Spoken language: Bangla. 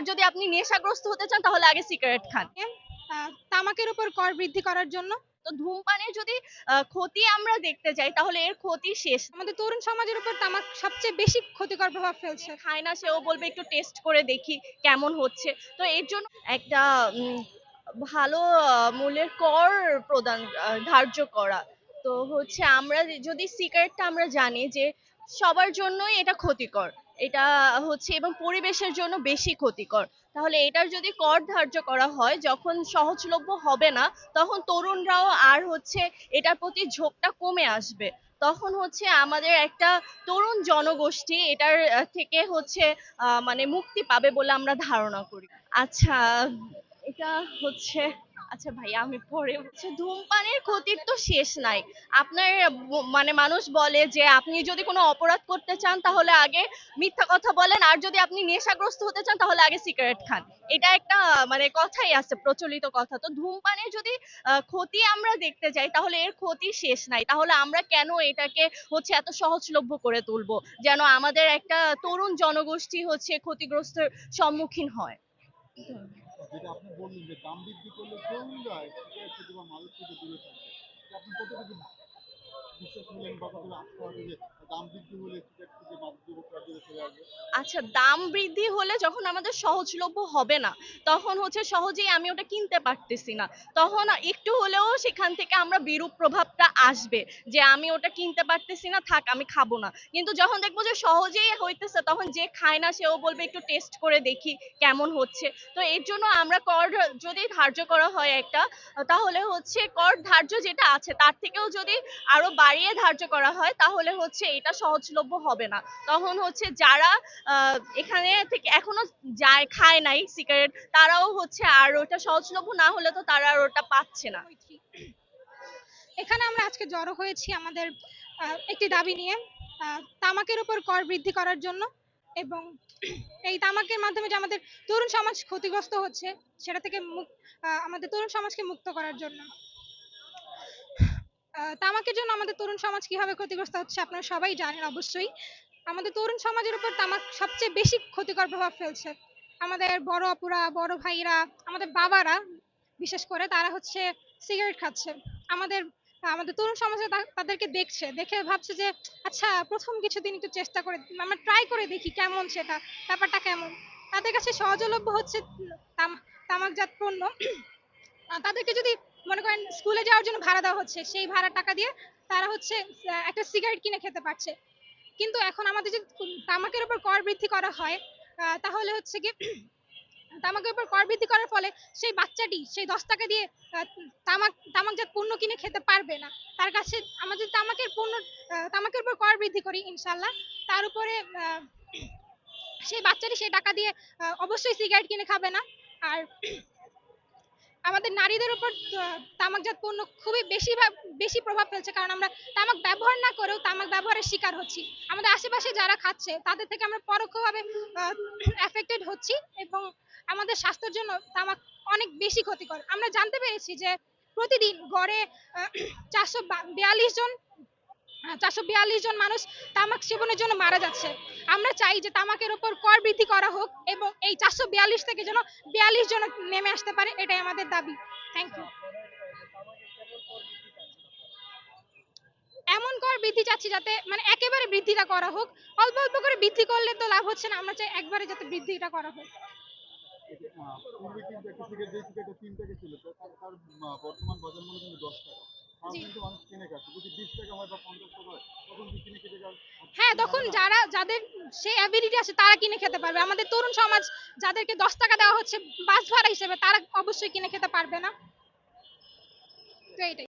আর যদি আপনি নেশাগ্রস্ত হতে চান তাহলে আগে সিগারেট খান। তামাকের উপর কর বৃদ্ধি করার জন্য? তো ধূমপানের যদি ক্ষতি আমরা দেখতে যাই তাহলে এর ক্ষতি শেষ। আমাদের তরুণ সমাজের উপর তামাক সবচেয়ে বেশি ক্ষতিকর প্রভাব ফেলছে। খায় না সেও বলবে একটু টেস্ট করে দেখি কেমন হচ্ছে। তো এর জন্য একটা ভালো মূল্যের কর প্রদান ধার্য করা। তো হচ্ছে আমরা যদি সিগারেটটা আমরা জানি যে সবার জন্যই এটা ক্ষতিকর। এটা হচ্ছে এবং পরিবেশের জন্য বেশি ক্ষতিকর। তাহলে এটার যদি কর ধার্য করা হয়, যখন সহজলভ্য হবে না, তখন তরুণরাও আর হচ্ছে এটার প্রতি ঝোঁকটা কমে আসবে। তখন হচ্ছে আমাদের একটা তরুণ জনগোষ্ঠী এটার থেকে হচ্ছে মানে মুক্তি পাবে বলে আমরা ধারণা করি। আচ্ছা এটা হচ্ছে আচ্ছা ভাইয়া, আমি পরে হচ্ছে ধূমপানের ক্ষতির তো শেষ নাই। আপনার মানে মানুষ বলে যে আপনি যদি কোনো অপরাধ করতে চান, তাহলে আগে মিথ্যা কথা বলেন, আর যদি আপনি নেশাগ্রস্ত হতে চান, তাহলে আগে সিগারেট খান। এটা একটা মানে কথাই আছে, প্রচলিত কথা। তো ধূমপানের যদি ক্ষতি আমরা দেখতে যাই তাহলে এর ক্ষতি শেষ নাই। তাহলে আমরা কেন এটাকে হচ্ছে এত সহজলভ্য করে তুলবো, যেন আমাদের একটা তরুণ জনগোষ্ঠী হচ্ছে ক্ষতিগ্রস্তের সম্মুখীন হয়? যেটা আপনি বললেন যে দাম বৃদ্ধি করলে তরুণরা যায় মানুষ থেকে দূরে থাকবে। আপনি কতটুকু আচ্ছা দাম বৃদ্ধি হলে যখন আমাদের সহজলভ্য হবে না, তখন হচ্ছে সহজেই আমি ওটা কিনতে পারতেছি না। তখন একটু হলেও সেখান থেকে আমরা বিরূপ প্রভাবটা আসবে যে আমি ওটা কিনতে পারতেছি না, থাক আমি খাব না। কিন্তু যখন দেখব যে সহজেই হইতেছে, তখন যে খায় না সেও বলবে একটু টেস্ট করে দেখি কেমন হচ্ছে। তো এর জন্য আমরা কর যদি ধার্য করা হয় একটা, তাহলে হচ্ছে কর ধার্য যেটা আছে, তার থেকেও যদি আরও বাড়িয়ে ধার্য করা হয়, তাহলে হচ্ছে এটা সহজলভ্য হবে না। তখন হচ্ছে যারা এখানে থেকে এখনও যায়, খায় নাই সিগারেট তারাও হচ্ছে আর ওটা সহজলভ্য না হলে তো তারা আর ওটা পাচ্ছে না। এখানে আমরা আজকে জড়ো হয়েছি আমাদের একটি দাবি নিয়ে তামাকের উপর কর বৃদ্ধি করার জন্য এবং এই তামাকের মাধ্যমে যে আমাদের তরুণ সমাজ ক্ষতিগ্রস্ত হচ্ছে, সেটা থেকে আমাদের তরুণ সমাজকে মুক্ত করার জন্য। তামাকের জন্য আমাদের তরুণ সমাজ কীভাবে ক্ষতিগ্রস্ত হচ্ছে আপনারা সবাই জানেন অবশ্যই। আমাদের তরুণ সমাজের উপর তামাক সবচেয়ে বেশি ক্ষতিকর প্রভাব ফেলছে। আমাদের বড় অপুরা বড় ভাইরা, আমাদের বাবারা, বিশেষ করে তারা হচ্ছে সিগারেট খাচ্ছে। আমাদের আমাদের তরুণ সমাজে তাদেরকে দেখছে, দেখে ভাবছে যে আচ্ছা প্রথম কিছুদিন একটু চেষ্টা করে, আমরা ট্রাই করে দেখি কেমন সেটা, ব্যাপারটা কেমন। তাদের কাছে সহজলভ্য হচ্ছে তাম- তামাকজাত পণ্য। তাদেরকে যদি মনে করেন স্কুলে যাওয়ার জন্য ভাড়া দেওয়া হচ্ছে, সেই ভাড়ার টাকা দিয়ে তারা হচ্ছে একটা সিগারেট কিনে খেতে পারছে। কিন্তু এখন আমাদের যদি তামাকের উপর কর বৃদ্ধি করা হয় তাহলে হচ্ছে কি, তামাকের উপর কর বৃদ্ধি করার ফলে সেই বাচ্চাটি সেই দশ টাকা দিয়ে তামাক তামাকজাত পণ্য কিনে খেতে পারবে না। তার কাছে আমরা যদি তামাকের পণ্য তামাকের উপর কর বৃদ্ধি করি ইনশাল্লাহ তার উপরে সেই বাচ্চাটি সেই টাকা দিয়ে অবশ্যই সিগারেট কিনে খাবে না। আর আমাদের নারীদের উপর তামাকজাত পণ্য খুবই বেশি বেশি প্রভাব ফেলছে। কারণ আমরা তামাক ব্যবহার না করেও তামাক ব্যবহারের শিকার হচ্ছি। আমাদের আশেপাশে যারা খাচ্ছে, তাদের থেকে আমরা পরোক্ষভাবে এফেক্টেড হচ্ছি এবং আমাদের স্বাস্থ্যের জন্য তামাক অনেক বেশি ক্ষতিকর। আমরা জানতে পেরেছি যে প্রতিদিন গড়ে চারশো বিয়াল্লিশ জন চারশো বিয়াল্লিশ জন মানুষ তামাক সেবনের জন্য মারা যাচ্ছে। আমরা চাই যে তামাকের উপর কর বৃদ্ধি করা হোক এবং এই চারশো বিয়াল্লিশ থেকে যেন বিয়াল্লিশ জন নেমে আসতে পারে, এটাই আমাদের দাবি। থ্যাংক ইউ এমন কর বৃদ্ধি চাচ্ছি যাতে মানে একেবারে বৃদ্ধিটা করা হোক, অল্প অল্প করে বৃদ্ধি করলে তো লাভ হচ্ছে না, আমরা চাই একবারে যাতে বৃদ্ধিটা করা হোক। পূর্বে ছিল তার বর্তমান বাজার মূল্য কিন্তু দশ টাকা। হয় তখন যারা যাদের সেই অ্যাবিলিটি আছে তারা কিনে খেতে পারবে। আমাদের তরুণ সমাজ যাদেরকে দশ টাকা দেওয়া হচ্ছে বাস ভাড়া হিসেবে তারা অবশ্যই কিনে খেতে পারবে না। তো এইটাই।